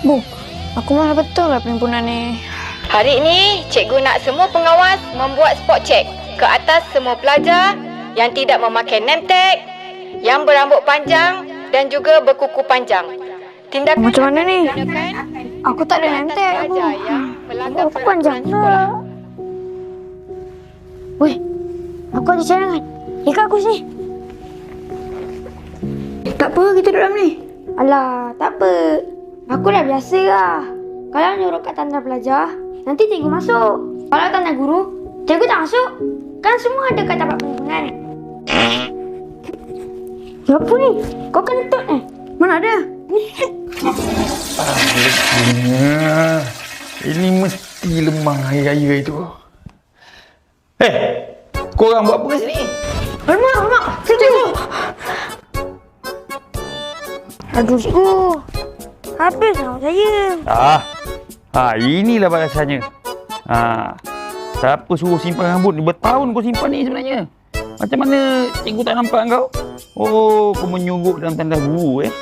Bu, aku malah betul lah perhimpunan ni. Hari ini, cikgu nak semua pengawas membuat spot check ke atas semua pelajar yang tidak memakai name tag, yang berambut panjang dan juga berkuku panjang. Tindakan Macam mana ni? Aku tak ada name tag, Bu. Aku panjang. Weh, aku ada cadangan. Ikat aku sini. Tak apa, kita duduk dalam ni. Alah, tak apa. Aku dah biasa lah. Kalau nyuruh kat tanda pelajar, nanti cikgu masuk. Kalau tanda guru, cikgu tak masuk. Kan semua ada kat tapak perhimpunan. Ya apa ni? Kau kentut ni? Mana ada? Ini mesti lemah hari raya itu. Eh, korang buat apa sini? Alamak, alamak. Cikgu. Aduh, cikgu. Habis lah saya. Ah, ha, inilah balasannya. Ha, siapa suruh simpan rambut ni? Bertahun kau simpan ni sebenarnya. Macam mana cikgu tak nampak kau? Oh, kau menyugup dalam tanda guru eh.